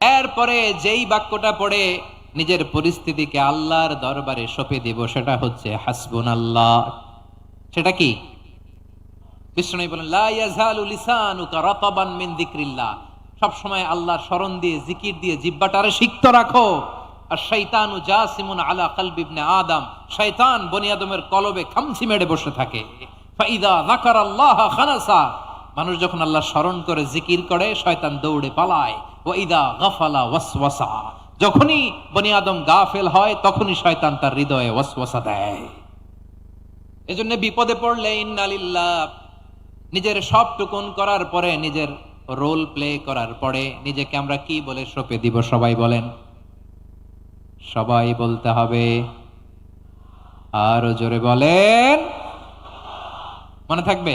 এরপরে যেই বাক্যটা পড়ে, নিজের পরিস্থিতিকে আল্লাহর দরবারে সঁপে দিব, সেটা হচ্ছে হাসবুন আল্লাহ সেটা কি? রাখো। আর আলা কলবি মেরে বসে থাকে। ফাইদা মানুষ যখন আল্লাহ স্মরণ করে, জিকির করে, শয়তান দৌড়ে পালায়। ওয়াইদা গাফালা ওয়াসওয়াসা। যখনই বনি আদম গাফেল হয়, তখনই শয়তান তার হৃদয়ে ওয়াসওয়াসা দেয়। এজন্য বিপদে পড়লে ইন্নালিল্লাহ নিজের সব টুকুন করার পরে, নিজের রোল প্লে করার পরে, নিজেকে আমরা কি বলে সঁপে দিব, সবাই বলেন? সবাই বলতে হবে, আরও জোরে বলেন। মনে থাকবে?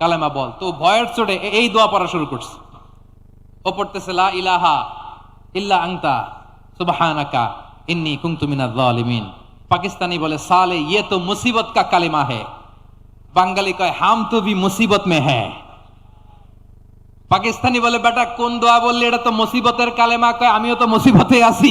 কালেমা বল। তো ভয়ের চোটে এই দোয়া পড়া শুরু করছে। ও পড়তেছে, লা ইলাহা ইল্লা আংতা সুবহানাকা ইন্নি কুনতু মিনাজ জালিমিন। পাকিস্তানি বলে, সালে ইয়ে তো মুসিবত কা কালিমা হে। বাঙালি কয়, হাম তো ভি মুসিবত মে হ্যায় পাকিস্তানি বলে, বেটা, কোন দোয়া বললি, এটা তো মুসিবতের কালেমা। কয়, আমিও তো মুসিবতে আছি।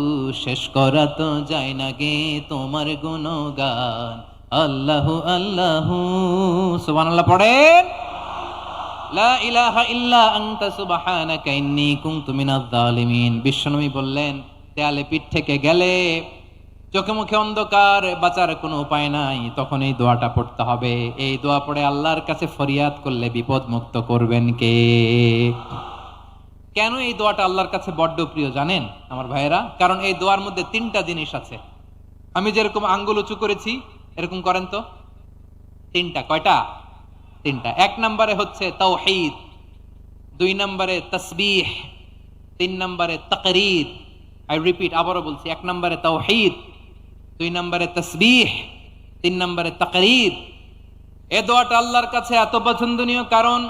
শেষ করা তো যায় না গে তোমার গুণগান। আল্লাহু আল্লাহু, সুবহানাল্লাহ পড়েন। বললেন, দেয়ালে পিঠ থেকে গেলে চোখে মুখে অন্ধকার, বাঁচার কোনো উপায় নাই, তখন এই দোয়াটা পড়তে হবে। এই দোয়া পড়ে আল্লাহর কাছে ফরিয়াদ করলে বিপদ মুক্ত করবেন কে? কেন এই দোয়াটা আল্লাহর কাছে বড্ড প্রিয় জানেন আমার ভাইয়েরা? কারণ এই দোয়ার মধ্যে তিনটা জিনিস আছে। আমি যেরকম আঙ্গুল উঁচু করেছি, এরকম করেন তো? তিনটা, কয়টা? তিনটা। এক নম্বরে হচ্ছে তাওহীদ, দুই নম্বরে তসবিহ, তিন নম্বরে তাকরীর। আই রিপিট আবারও বলছি, এক নম্বরে তাওহীদ, দুই নম্বরে তসবিহ, তিন নম্বরে তাকরীর। এ দোয়াটা আল্লাহর কাছে এত পছন্দনীয় কারণ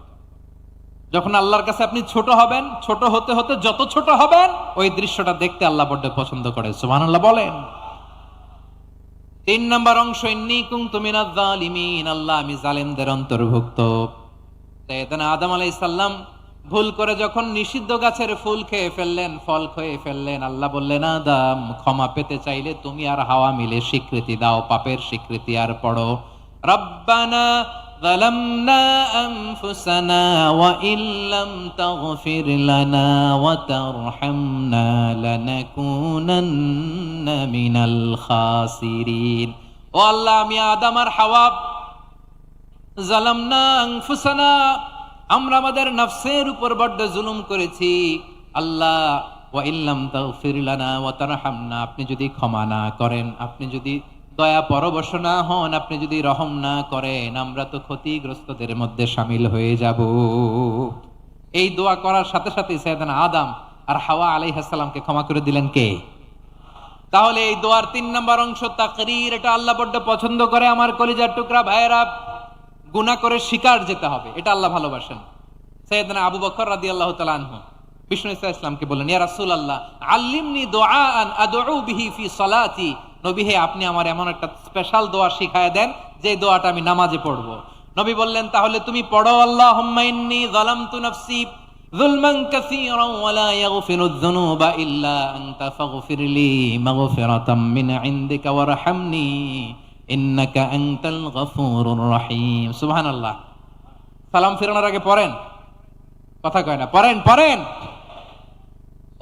যখন আল্লাহর কাছে আপনি ছোট হবেন, ছোট হতে হতে যত ছোট হবেন, ওই দৃশ্যটা দেখতে আল্লাহ বড্ড পছন্দ করে। সুবহানাল্লাহ বলেন। তিন নম্বর অংশ আল্লাহ, আমি জালেমদের অন্তর্ভুক্ত। আদম আলাইহিস সালাম ভুল করে যখন নিষিদ্ধ গাছের ফুল খেয়ে ফেললেন, ফল খেয়ে ফেললেন, আল্লাহ বললেন, আদম, ক্ষমা পেতে চাইলে তুমি আর হাওয়া মিলে স্বীকৃতি দাও, পাপের স্বীকৃতি আর পড়ো। রব্বানা ظلمنا أنفسنا وإن لم تغفر لنا وترحمنا لنكونن من الخاسرين ও আল্লাহ আমি আদম আর হাওয়া জালামনা আনফুসানা আমরা আমাদের নফসের উপর বড্ড জুলুম করেছি আল্লাহ ওয়া ইল্লাম তাগফির লানা ওয়া তারহামনা আপনি যদি ক্ষমা না করেন আপনি যদি দয়া পরবশ না হন আপনি যদি রহম না করেন, আমরা তো ক্ষতিগ্রস্তদের মধ্যে সামিল হয়ে যাব। এই দোয়া করার সাথে সাথে সাইয়েদানা আদম আর হাওয়া আলাইহিস সালামকে ক্ষমা করে দিলেন কে? তাহলে এই দোয়ার তিন নম্বর অংশ তাকরীর, এটা আল্লাহ বড্ড পছন্দ করে। আমার কলিজার টুকরা ভাইয়েরা, গুনাহ করে শিকার যেতে হবে, এটা আল্লাহ ভালোবাসেন। সৈয়দনা আবু বকর রাদিয়াল্লাহু তাআলা আনহু বিষ্ণু ইসা ইসলামকে বললেন, ইয়া রাসূলুল্লাহ, আল্লিমনি দুআআন আদউ বিহি ফি সালাতি নবী হে, আপনি আমার এমন একটা স্পেশাল দোয়া শিখায় দেন যে দোয়াটা আমি নামাজে পড়ব। নবী বললেন, তাহলে তুমি পড়ো আল্লাহ ইন্নী যালামতু নাফসি যুলমান কাসীরা ওয়া লা ইয়াগফিরু যুনুবা ইল্লা আনতা ফাগফির লি মাগফিরাতাম মিন ইনদিকা ইন্নাকা আনতাল গফুরুর রহিম। সুবহানাল্লাহ। সালাম আগে পড়েন। কথা কয় না, পড়েন পড়েন।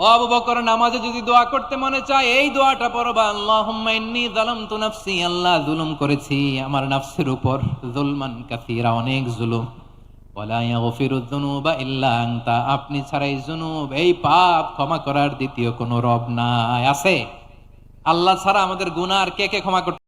আবু বকর, নামাজে যদি দোয়া করতে মনে চায়, এই দোয়াটা পড়বা আল্লাহুম্মা ইন্নী যালামতু নাফসি, আল্লাহ জুলুম করেছি, আমার নাফসের উপর জুলমান কাসীরা, অনেক জুলুম। ওয়ালা ইয়াগফিরু যুনুবা ইল্লা আনতা, আপনি ছাড়াই জুনুব এই পাপ ক্ষমা করার দ্বিতীয় কোনো রব নাই, আছে? আল্লাহ ছাড়া আমাদের গুনাহ আর কে কে ক্ষমা করতে